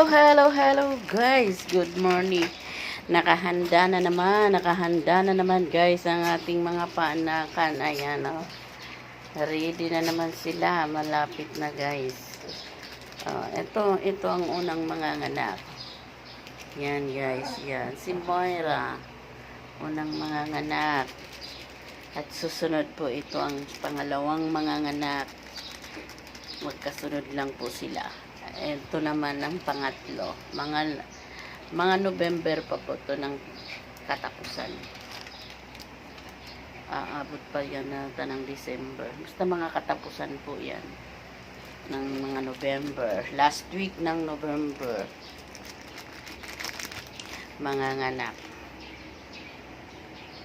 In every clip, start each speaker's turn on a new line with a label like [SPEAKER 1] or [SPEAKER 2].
[SPEAKER 1] Hello, hello, guys. Good morning. Nakahanda na naman, nakahanda na naman guys ang ating mga paanakan. Ayan oh. Ready na naman sila. Malapit na guys. Oh, ito, ito ang unang mga nganak. Yan guys, yan. Si Moira. Unang mga nganak. At susunod po ito ang pangalawang mga nganak. Magkasunod lang po sila. Ito naman ang pangatlo. Mga mga November pa po ito ng katapusan. Aabot pa yan nata ng December. Basta mga katapusan po yan ng mga November. Last week ng November. Mga nganak.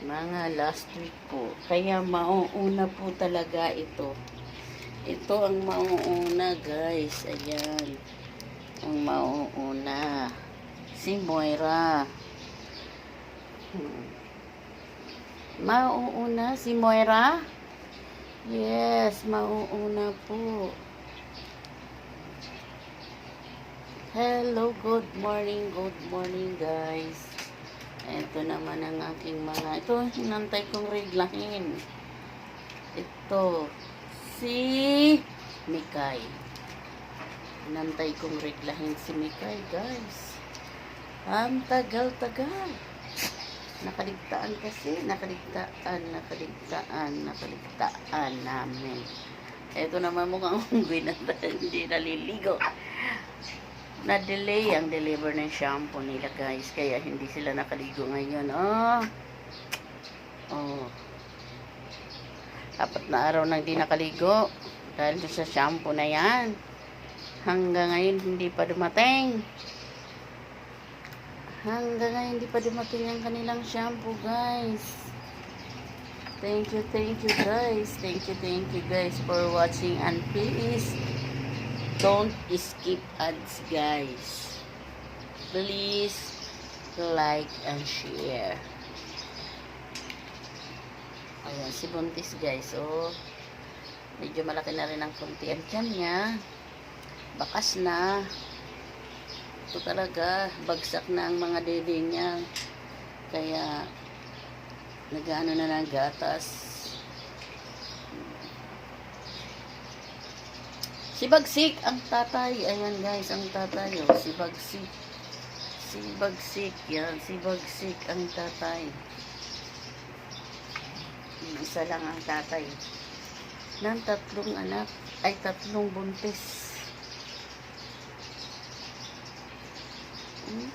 [SPEAKER 1] Mga last week po. Kaya mauuna po talaga ito. Ito ang mauuna guys. Ayan. Ang mauuna. Si Moira. Mauuna si Moira? Yes, mauuna po. Hello, good morning, good morning guys. Ito naman ang aking mga, ito, hinantay kong reglahin. Ito, si Mikay. Hinantay kong reglahin si Mikay guys. Ang tagal-tagal. Nakaligtaan kasi, nakaligtaan, nakaligtaan, nakaligtaan namin. Ito naman mukhang unggoy na hindi naliligo. Na-delay ang deliver ng shampoo nila guys. Kaya hindi sila nakaligo ngayon. Oh. Oh. Apat na araw nang di nakaligo. Dahil sa shampoo na yan. Hanggang ngayon hindi pa dumating. Hanggang ngayon hindi pa dumating ang kanilang shampoo guys. Thank you, thank you guys. Thank you, thank you guys for watching and please don't skip ads guys. Please like and share. Ayan, si Buntis guys. So, medyo malaki na rin ang kunti ang tiyan niya. Bakas na. Ito talaga, bagsak na ang mga dede niya. Kaya, nag-ano na ng gatas. Si Bagsik, ang tatay. Ayan guys, ang tatay. Oh. Si Bagsik. Si Bagsik, yan. Si Bagsik, ang tatay. Isa lang ang tatay. Ng tatlong anak, ay tatlong buntis. Hmm?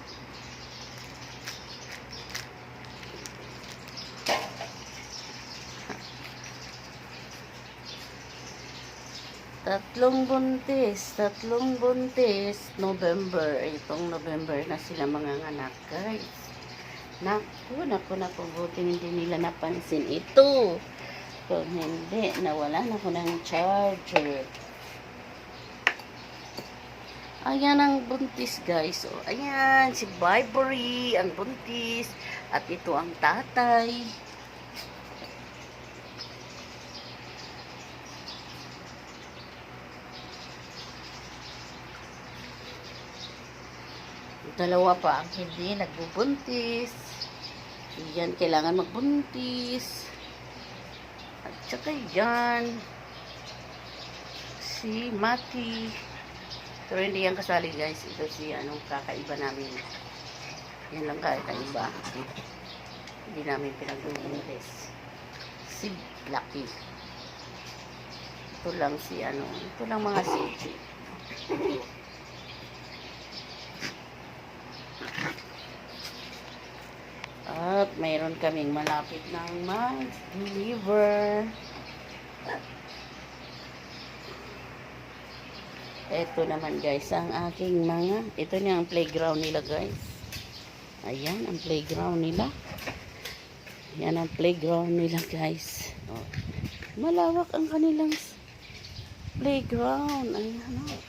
[SPEAKER 1] Tatlong buntis, tatlong buntis, November, itong November na sila mga anak, guys. Naku, naku, naku, buti hindi nila napansin ito. Kung hindi, nawala na ko ng charger. Ayan ang buntis, guys. O, ayan, si Vibery, ang buntis. At ito ang tatay. Dalawa pa ang hindi nagbubuntis. Yan, kailangan magbuntis. At saka yan, si Mati. Pero hindi yan kasali guys. Ito si anong kakaiba namin. Yan lang kakaiba. Hindi namin pinagbubuntis. Si Lucky. Ito lang si ano. Ito lang mga si At mayroon kaming malapit ng mag-deliver. Ito naman guys, ang aking mga, ito niya ang playground nila guys. Ayan, ang playground nila. Yan ang playground nila guys. Oh. Malawak ang kanilang playground. Ayan o.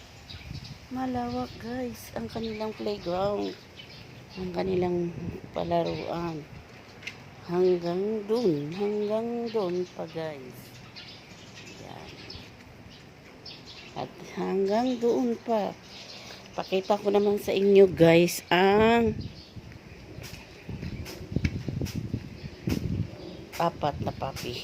[SPEAKER 1] Malawak guys, ang kanilang playground ang kanilang palaruan hanggang dun hanggang dun pa guys. Yan. At hanggang doon pa. Pakita ko naman sa inyo guys ang apat na papi.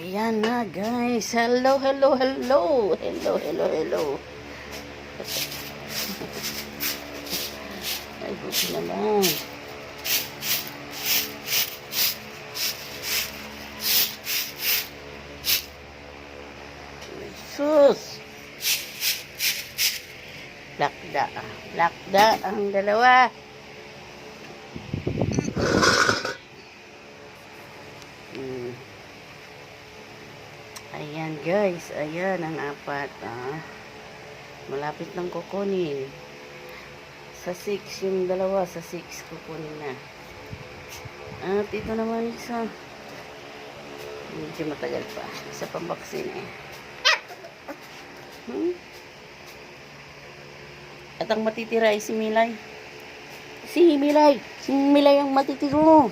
[SPEAKER 1] Ayan na guys. Hello, hello, hello. Hello, hello, hello. Ay, buti naman. Sus! Lakda. Lakda ang dalawa. Hmm. Ayan guys, ayan ang apat ah. Malapit lang kukunin. Sa 6 yung dalawa, sa 6 kukunin na. At ito naman isa. Medyo matagal pa. Isa pang vaccine eh. Hmm? At ang matitira ay si Milay. Si Milay! Si Milay ang matitiro.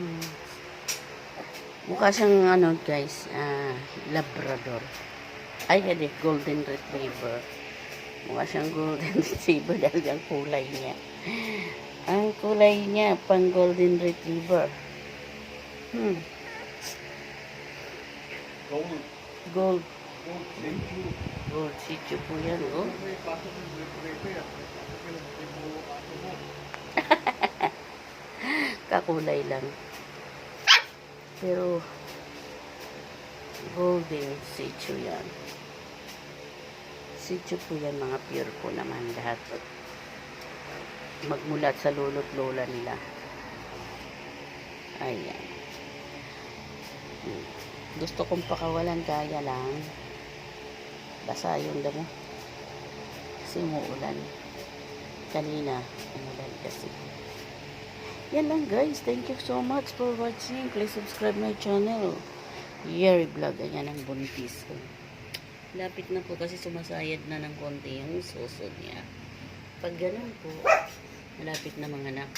[SPEAKER 1] Hmm. Mukha siyang ano guys, ah, Labrador. Ay, hindi, Golden Retriever. Mukha siyang Golden Retriever dahil ang kulay niya. Ang kulay niya, pang Golden Retriever. Hmm,
[SPEAKER 2] Gold.
[SPEAKER 1] gold.
[SPEAKER 2] Gold.
[SPEAKER 1] Sitio po yan, oh.
[SPEAKER 2] May pasok ng retriever. May buo paso mo.
[SPEAKER 1] Kakulay lang. Pero, golden sitio yan. Sitio po yan, mga pure po naman lahat. Magmulat sa lolo't lola nila. Ayan. Gusto kong pakawalan kaya lang. Basa yung damo. Kasi umuulan. Kanina, umulan kasi. Yan lang guys. Thank you so much for watching. Please subscribe my channel. Yeri Vlog. Ayan ang buntis ko. Lapit na po kasi sumasayad na ng konti yung suso niya. Pag ganun po, malapit na mga anak.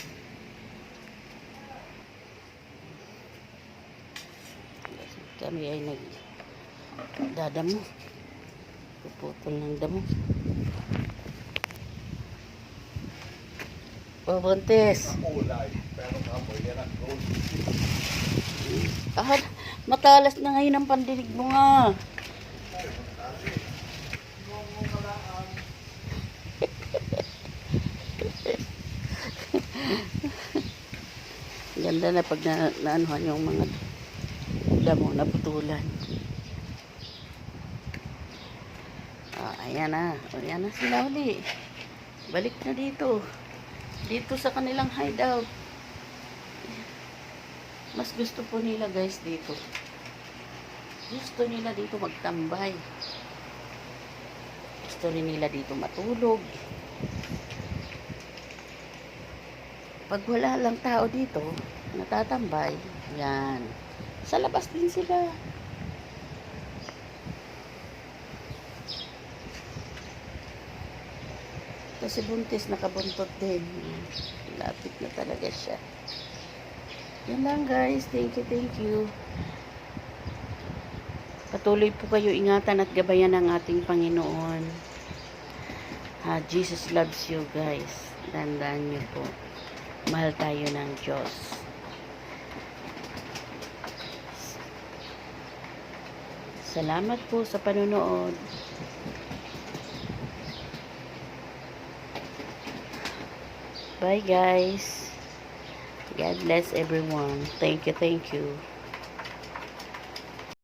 [SPEAKER 1] Kami ay nag dadamo. Puputol ng damo. Pabuntis. Ah, matalas na ngayon ang pandinig mo nga. Ganda na pag na, naanuhan yung mga damo na putulan. Ah, ayan na. Ayan na sila uli. Balik na dito. Dito sa kanilang hideout. Mas gusto po nila guys dito. Gusto nila dito magtambay. Gusto rin nila dito matulog. Pag wala lang tao dito, natatambay, yan. Sa labas din sila. Kasi buntis, nakabuntot din. Lapit na talaga siya. Yan lang guys. Thank you, thank you. Patuloy po kayo ingatan at gabayan ng ating Panginoon. Ha, Jesus loves you guys. Tandaan niyo po. Mahal tayo ng Diyos. Salamat po sa panonood. Bye guys. God bless everyone. Thank you, thank you.